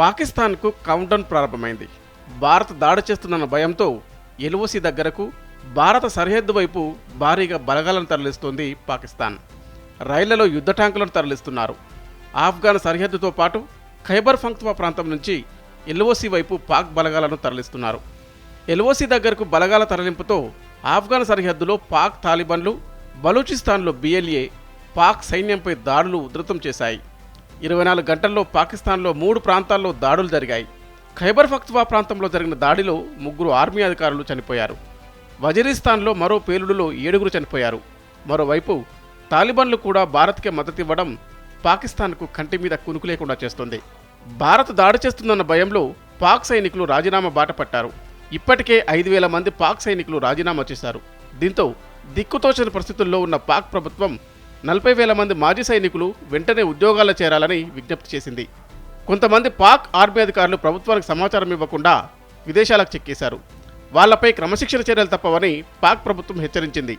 పాకిస్తాన్కు కౌంటౌన్ ప్రారంభమైంది. భారత్ దాడి చేస్తుందన్న భయంతో ఎల్ఓసి దగ్గరకు భారత సరిహద్దు వైపు భారీగా బలగాలను తరలిస్తోంది పాకిస్తాన్. రైళ్ళలో యుద్ధ ట్యాంకులను తరలిస్తున్నారు. ఆఫ్ఘాన్ సరిహద్దుతో పాటు ఖైబర్ ఫంక్త్వా ప్రాంతం నుంచి ఎల్ఓసి వైపు పాక్ బలగాలను తరలిస్తున్నారు. ఎల్ఓసి దగ్గరకు బలగాల తరలింపుతో ఆఫ్ఘాన్ సరిహద్దులో పాక్ తాలిబన్లు బలూచిస్తాన్లో బిఎల్ఏ పాక్ సైన్యంపై దాడులు ఉధృతం చేశాయి. ఇరవై నాలుగు గంటల్లో పాకిస్తాన్లో మూడు ప్రాంతాల్లో దాడులు జరిగాయి. ఖైబర్ ఫక్త్వా ప్రాంతంలో జరిగిన దాడిలో ముగ్గురు ఆర్మీ అధికారులు చనిపోయారు. వజీరిస్తాన్లో మరో పేలుడులో ఏడుగురు చనిపోయారు. మరోవైపు తాలిబాన్లు కూడా భారత్కే మద్దతు ఇవ్వడం పాకిస్తాన్కు కంటి మీద కునుకు లేకుండా చేస్తుంది. భారత్ దాడి చేస్తుందన్న భయంలో పాక్ సైనికులు రాజీనామా బాట పట్టారు. ఇప్పటికే ఐదు వేల మంది పాక్ సైనికులు రాజీనామా చేశారు. దీంతో దిక్కుతోచని పరిస్థితుల్లో ఉన్న పాక్ ప్రభుత్వం నలభై వేల మంది మాజీ సైనికులు వెంటనే ఉద్యోగాల్లో చేరాలని విజ్ఞప్తి చేసింది. కొంతమంది పాక్ ఆర్మీ అధికారులు ప్రభుత్వానికి సమాచారం ఇవ్వకుండా విదేశాలకు చెక్కేశారు. వాళ్ళపై క్రమశిక్షణ చర్యలు తప్పవని పాక్ ప్రభుత్వం హెచ్చరించింది.